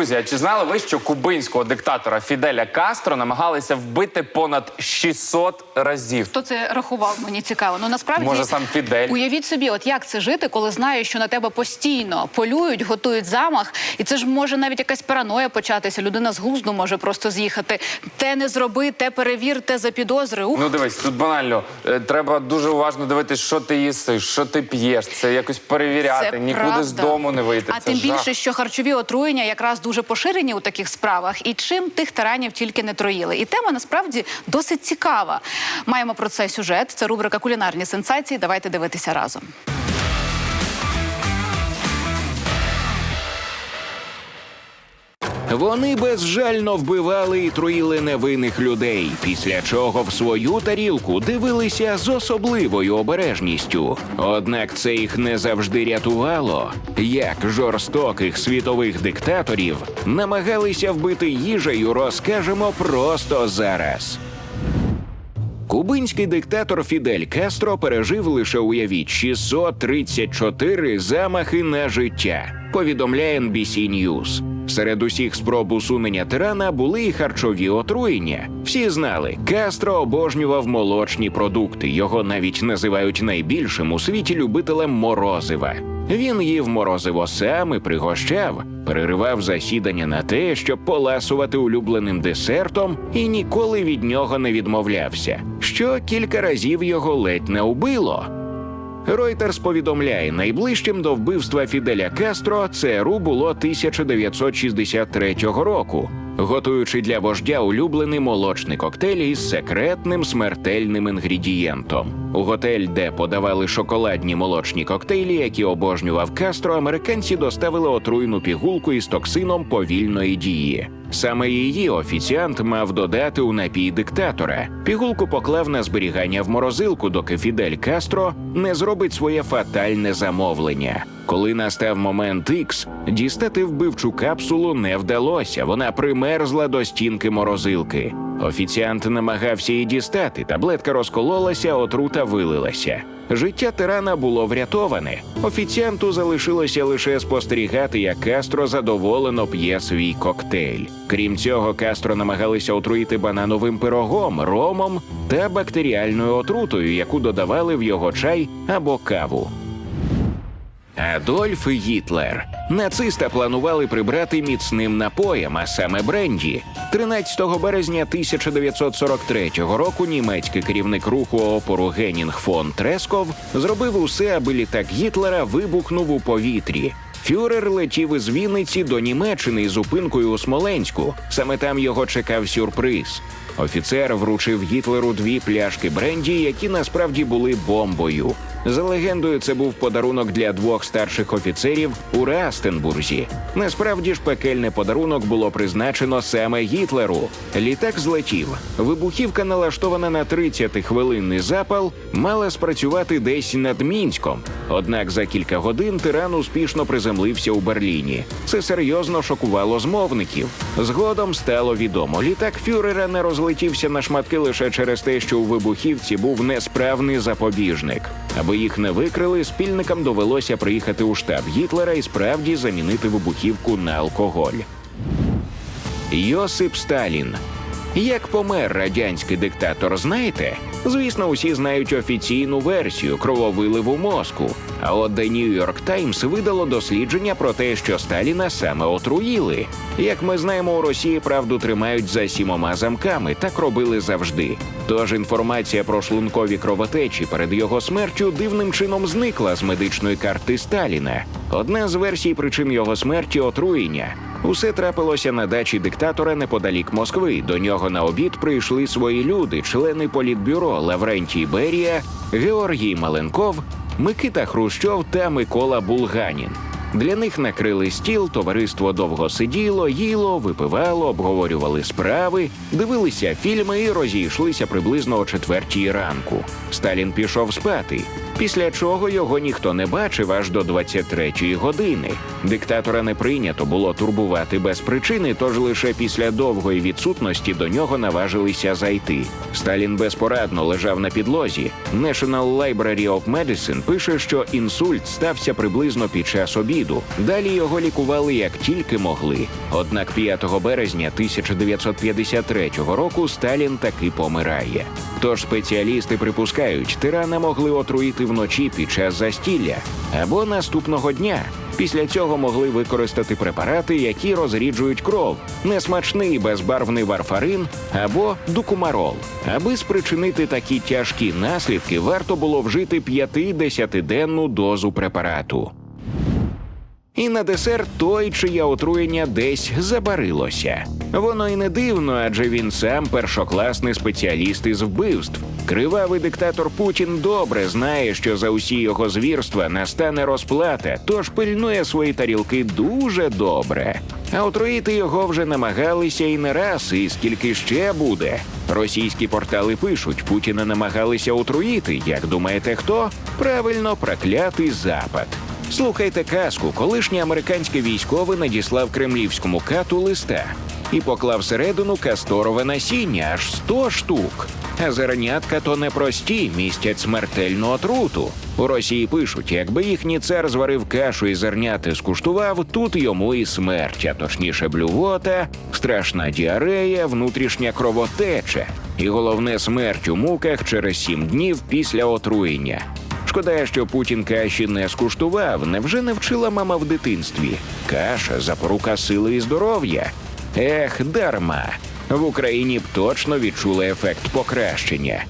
Друзі, а чи знали ви, що кубинського диктатора Фіделя Кастро намагалися вбити понад 600 разів? Хто це рахував? Мені цікаво. Ну насправді Може, сам Фідель? Уявіть собі, от як це жити, коли знаєш, що на тебе постійно полюють, готують замах, і це ж може навіть якась параноя початися. Людина з глузду може просто з'їхати. Те не зроби, те перевір, те запідозри. Ух, Ну дивись, тут банально. Е, Треба дуже уважно дивитися, що ти їсиш, що ти п'єш. Це якось перевіряти. це Нікуди правда. з дому не вийти. А це тим жах. більше, що харчові отруєння якраз дуже поширені у таких справах, і чим тих таранів тільки не троїли. І тема насправді досить цікава. Маємо про це сюжет. Це рубрика кулінарні сенсації. Давайте дивитися разом. Вони безжально вбивали і труїли невинних людей, після чого в свою тарілку дивилися з особливою обережністю. Однак це їх не завжди рятувало. Як жорстоких світових диктаторів намагалися вбити їжею, розкажемо просто зараз. Кубинський диктатор Фідель Кастро пережив лише уявіть 634 замахи на життя. Повідомляє NBC News. Серед усіх спроб усунення тирана були і харчові отруєння. Всі знали, Кастро обожнював молочні продукти. Його навіть називають найбільшим у світі любителем морозива. Він їв морозиво сам і пригощав, переривав засідання на те, щоб поласувати улюбленим десертом, і ніколи від нього не відмовлявся, що кілька разів його ледь не убило. Ройтерс повідомляє, найближчим до вбивства Фіделя Кастро ЦРУ було 1963 року, готуючи для вождя улюблений молочний коктейль із секретним смертельним інгредієнтом. У готель, де подавали шоколадні молочні коктейлі, які обожнював Кастро, американці доставили отруйну пігулку із токсином повільної дії. Саме її офіціант мав додати у напій диктатора. Пігулку поклав на зберігання в морозилку, доки Фідель Кастро не зробить своє фатальне замовлення. Коли настав момент Ікс, дістати вбивчу капсулу не вдалося. Вона примерзла до стінки морозилки. Офіціант намагався її дістати. Таблетка розкололася, отрута вилилася. Життя тирана було врятоване. Офіціанту залишилося лише спостерігати, як Кастро задоволено п'є свій коктейль. Крім цього, Кастро намагалися отруїти банановим пирогом, ромом та бактеріальною отрутою, яку додавали в його чай або каву. Адольф Гітлер. Нациста планували прибрати міцним напоєм, а саме бренді. 13 березня 1943 року німецький керівник руху опору Генінг фон Тресков зробив усе, аби літак Гітлера вибухнув у повітрі. Фюрер летів із Вінниці до Німеччини із зупинкою у Смоленську. Саме там його чекав сюрприз. Офіцер вручив Гітлеру дві пляшки бренді, які насправді були бомбою. За легендою, це був подарунок для двох старших офіцерів у Растенбурзі. Насправді ж пекельний подарунок було призначено саме Гітлеру. Літак злетів. Вибухівка, налаштована на 30-хвилинний запал, мала спрацювати десь над Мінськом. Однак за кілька годин тиран успішно приземлився у Берліні. Це серйозно шокувало змовників. Згодом стало відомо, літак фюрера не розлетівся на шматки лише через те, що у вибухівці був несправний запобіжник. Аби їх не викрили, спільникам довелося приїхати у штаб Гітлера і справді замінити вибухівку на алкоголь. Йосип Сталін. Як помер радянський диктатор, знаєте? Звісно, усі знають офіційну версію крововиливу мозку. А от The New York Times видало дослідження про те, що Сталіна саме отруїли. Як ми знаємо, у Росії правду тримають за сімома замками, так робили завжди. Тож інформація про шлункові кровотечі перед його смертю дивним чином зникла з медичної карти Сталіна. Одна з версій причин його смерті отруєння. Усе трапилося на дачі диктатора неподалік Москви. До нього на обід прийшли свої люди, члени політбюро Лаврентій Берія, Георгій Маленков, Микита Хрущов та Микола Булганін. Для них накрили стіл, товариство довго сиділо, їло, випивало, обговорювали справи, дивилися фільми і розійшлися приблизно о четвертій ранку. Сталін пішов спати. Після чого його ніхто не бачив аж до 23-ї години. Диктатора не прийнято було турбувати без причини, тож лише після довгої відсутності до нього наважилися зайти. Сталін безпорадно лежав на підлозі. National Library of Medicine пише, що інсульт стався приблизно під час обіду. Тианіду. Далі його лікували як тільки могли. Однак 5 березня 1953 року Сталін таки помирає. Тож спеціалісти припускають, тирана могли отруїти вночі під час застілля або наступного дня. Після цього могли використати препарати, які розріджують кров, несмачний безбарвний варфарин або дукумарол. Аби спричинити такі тяжкі наслідки, варто було вжити 5-10-денну дозу препарату. І на десерт той, чиє отруєння десь забарилося. Воно й не дивно, адже він сам першокласний спеціаліст із вбивств. Кривавий диктатор Путін добре знає, що за усі його звірства настане розплата, тож пильнує свої тарілки дуже добре. А отруїти його вже намагалися і не раз, і скільки ще буде. Російські портали пишуть, Путіна намагалися отруїти. Як думаєте, хто? Правильно, проклятий Запад. Слухайте казку, колишній американський військовий надіслав кремлівському кату листа і поклав всередину касторове насіння аж 100 штук. А зернятка то не прості, містять смертельну отруту. У Росії пишуть, якби їхній цар зварив кашу і зерняти скуштував, тут йому і смерть, а точніше блювота, страшна діарея, внутрішня кровотеча, і головне смерть у муках через сім днів після отруєння. Шкода, що Путін каші не скуштував. Невже не вчила мама в дитинстві? Каша запорука сили і здоров'я. Ех, дарма. В Україні б точно відчули ефект покращення.